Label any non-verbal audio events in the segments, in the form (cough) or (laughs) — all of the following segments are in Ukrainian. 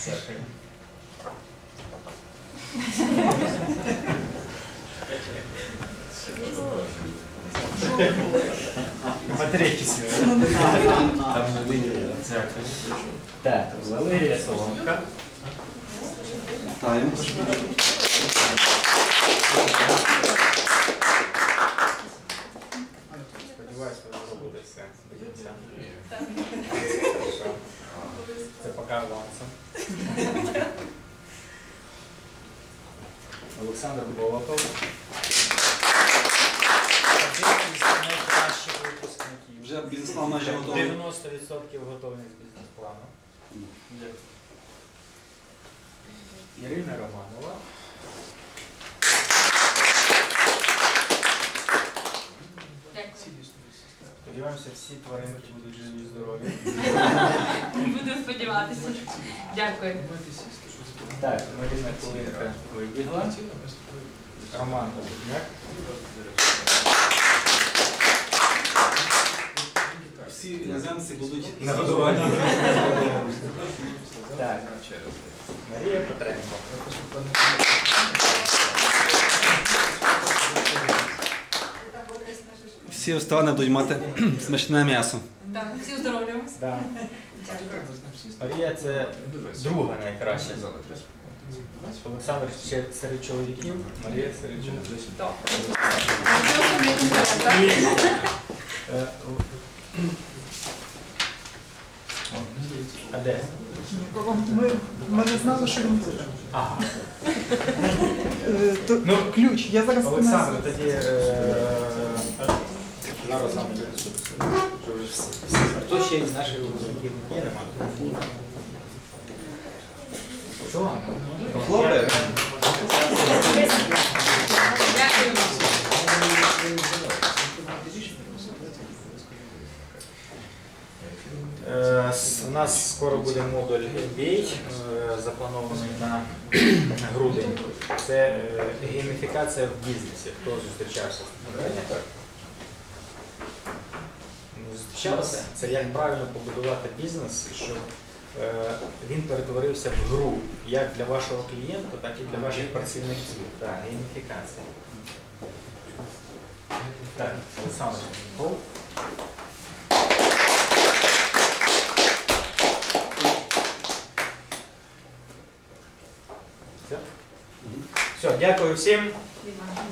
церкви. Батарейки сегодня. Там жилые церкви. Да, жилые соломка. Тайм. Сподіваюсь, воно буде все до кінця. Це поки авансом. Олександр Болотов. Випускників. Вже бізнес-план майже готовий. 90% готовність бізнес-плану. Ірина Романова. Сподіваємося, всі тваринки будуть живі і здорові. (laughs) Дякую. Так, Марина Кулинка вибігла. Роман Голубняк. Всі іноземці будуть Нагодовані. Так. Марія Петренко. Всі ресторани будуть мати смачне м'ясо. Так, всі оздоровлюємося. Да. Марія це друга найкраща. Олександр ще серед чоловіків, Марія серед чоловіків. Е, А де? Ми, ми не знали, що він буде. Ага. Е, то Ну, ключ, я зараз Олександр, тоді е, зараз нам Хто ще із наших випускників є, нема? Що? Хлопець. У нас скоро буде модуль MBA, е, запланований на грудень. Це е, гейміфікація в бізнесі. Хто зустрічався з цим? Не Зустрічалися? Це як правильно побудувати бізнес, щоб е, він перетворився в гру як для вашого клієнта, так і для ваших працівників. Так, гейміфікація. Так, Олександр. Все, дякую всім.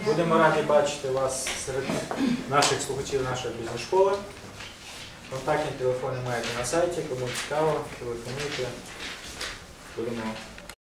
Будемо раді бачити вас серед наших слухачів нашої бізнес-школи. Контактні телефони маєте на сайті, кому цікаво, телефонуйте. Будемо